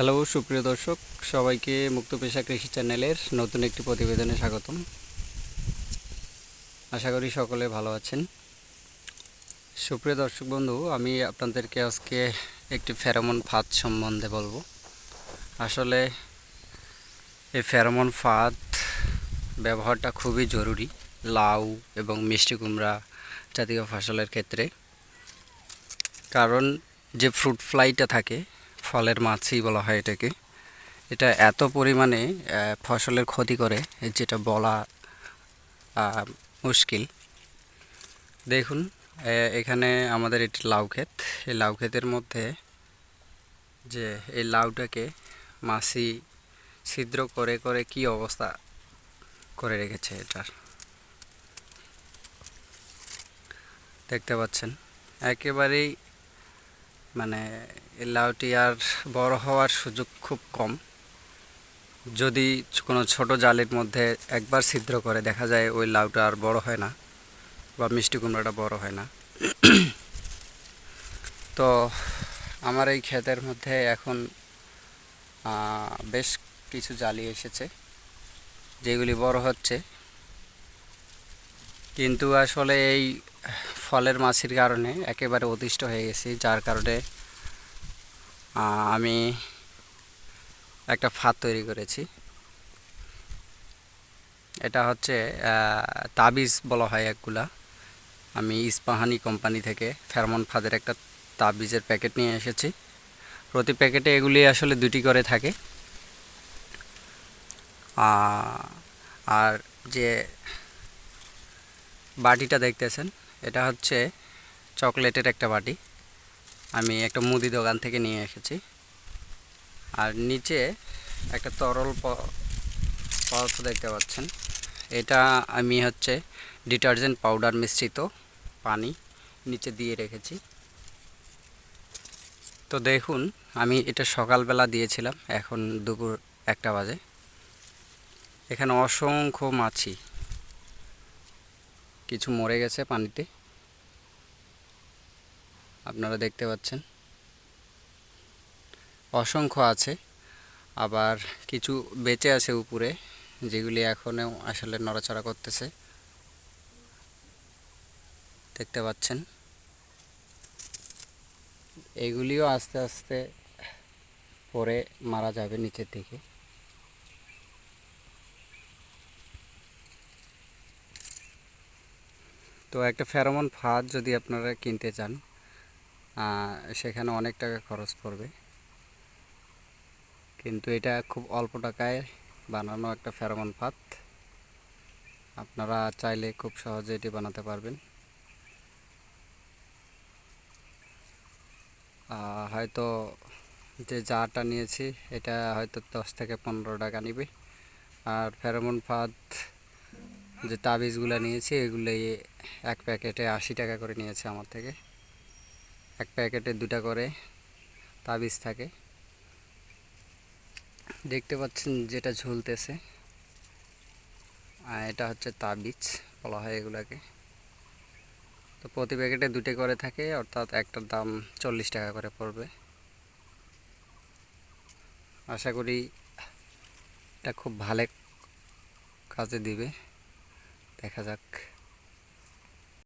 Hello সুপ্রিয় দর্শক, সবাইকে মুক্ত পেশা কৃষি চ্যানেলের নতুন একটি প্রতিবেদনে স্বাগতম। আশা করি সকলে ভালো আছেন। সুপ্রিয় দর্শক বন্ধু, আমি আপনাদেরকে আজকে একটি ফেরোমন ফাঁদ সম্বন্ধে বলব। আসলে এই ফেরোমন ফাঁদ ব্যবহারটা খুবই জরুরি, লাউ এবং মিষ্টি কুমড়া জাতীয় ফসলের ক্ষেত্রে। কারণ যে ফ্রুট ফ্লাইটা থাকে ফলের মাছি বলা হয় এটাকে। এটা এত পরিমাণে ফসলের ক্ষতি করে, যেটা বলা মুশকিল। দেখুন এখানে আমাদের একটি লাউ ক্ষেত। এই লাউ ক্ষেতের মধ্যে যে এই লাউটাকে মাছি ছিদ্র করে করে কি অবস্থা করে রেখেছে এটার? দেখতে পাচ্ছেন, একেবারেই মানে লাউটি আর বড় হওয়ার সুযোগ খুব কম। যদি কোনো ছোট জালের মধ্যে একবার ছিদ্র করে দেখা যায় ওই লাউটা আর বড় হয় না বা মিষ্টি কুমড়াটা বড় হয় না। তো আমার এই ক্ষেতের মধ্যে এখন বেশ কিছু জালি এসেছে, যেগুলি বড় হচ্ছে। কিন্তু আসলে এই ফলের মাছির কারণে একেবারে অতিষ্ঠ হয়ে গেছি, যার কারণে আমি একটা ফাঁদ তৈরি করেছি। এটা হচ্ছে তাবিজ বলা হয় একগুলা। আমি ইস্পাহানি কোম্পানি থেকে ফেরমন ফাদের একটা তাবিজের প্যাকেট নিয়ে এসেছি। প্রতি প্যাকেটে এগুলি আসলে দুটি করে থাকে। আর যে বাটিটা দেখতেছেন এটা হচ্ছে চকলেটের একটা বাটি। আমি একটা মুদি দোকান থেকে নিয়ে এসেছি। আর নিচে একটা তরল পদার্থ দেখতে পাচ্ছেন। এটা আমি হচ্ছে ডিটারজেন্ট পাউডার মিশ্রিত পানি নিচে দিয়ে রেখেছি। তো দেখুন, আমি এটা সকালবেলা দিয়েছিলাম, এখন দুপুর একটা বাজে। এখানে অসংখ্য মাছি। কিছু মরে গেছে পানিতে। আপনারা দেখতে পাচ্ছেন। অসংখ্য আছে, আবার কিছু বেঁচে আছে উপরে, যেগুলি এখনও আসলে নড়াচড়া করতেছে। দেখতে পাচ্ছেন। এগুলিও আস্তে আস্তে পরে মারা যাবে নিচের দিকে। তো একটা ফেরোমন ফাঁদ যদি আপনারা কিনতে চান সেখানে অনেক টাকা খরচ পড়বে। কিন্তু এটা খুব অল্প টাকায় বানানো একটা ফেরোমন ফাঁদ। আপনারা চাইলে খুব সহজে এটি বানাতে পারবেন। হয়তো যে জারটা নিয়েছি, এটা হয়তো দশ থেকে পনেরো টাকা নিবে। আর ফেরোমন ফাঁদ যে তাবিজগুলো নিয়েছি এগুলো এক প্যাকেটে আশি টাকা করে নিয়েছে আমার থেকে। এক প্যাকেটে দুটা করে তাবিজ থাকে। দেখতে পাচ্ছেন যেটা ঝুলতেছে। আর এটা হচ্ছে তাবিজ বলা হয় এগুলাকে। তো প্রতি প্যাকেটে দুটো করে থাকে, অর্থাৎ একটার দাম চল্লিশ টাকা করে পড়বে। আশা করি এটা খুব ভালো কাজে দিবে। দেখা যাক।